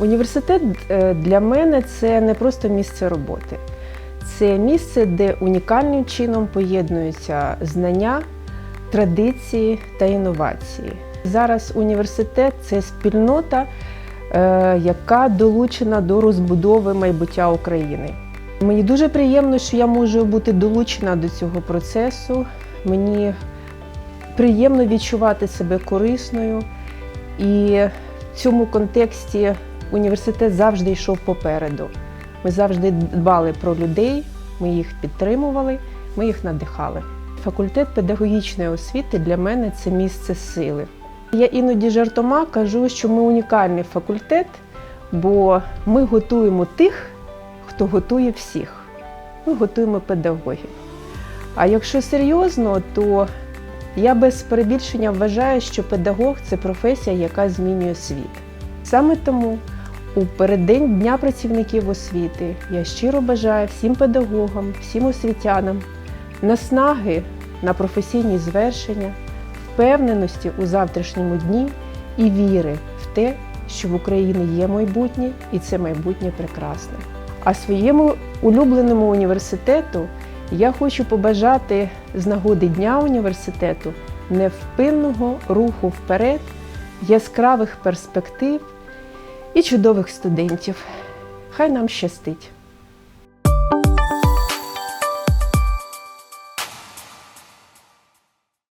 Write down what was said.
Університет е, для мене це не просто місце роботи, це місце, де унікальним чином поєднуються знання, традиції та інновації. Зараз університет це спільнота, е, яка долучена до розбудови майбуття України. Мені дуже приємно, що я можу бути долучена до цього процесу. Мені приємно відчувати себе корисною, і в цьому контексті університет завжди йшов попереду. Ми завжди дбали про людей, ми їх підтримували, ми їх надихали. Факультет педагогічної освіти для мене це місце сили. Я іноді жартома кажу, що ми унікальний факультет, бо ми готуємо тих, хто готує всіх. Ми готуємо педагогів. А якщо серйозно, то я без перебільшення вважаю, що педагог це професія, яка змінює світ. Саме тому у переддень Дня працівників освіти я щиро бажаю всім педагогам, всім освітянам наснаги на професійні звершення, впевненості у завтрашньому дні і віри в те, що в Україні є майбутнє і це майбутнє прекрасне. А своєму улюбленому університету я хочу побажати з нагоди Дня університету невпинного руху вперед, яскравих перспектив і чудових студентів. Хай нам щастить!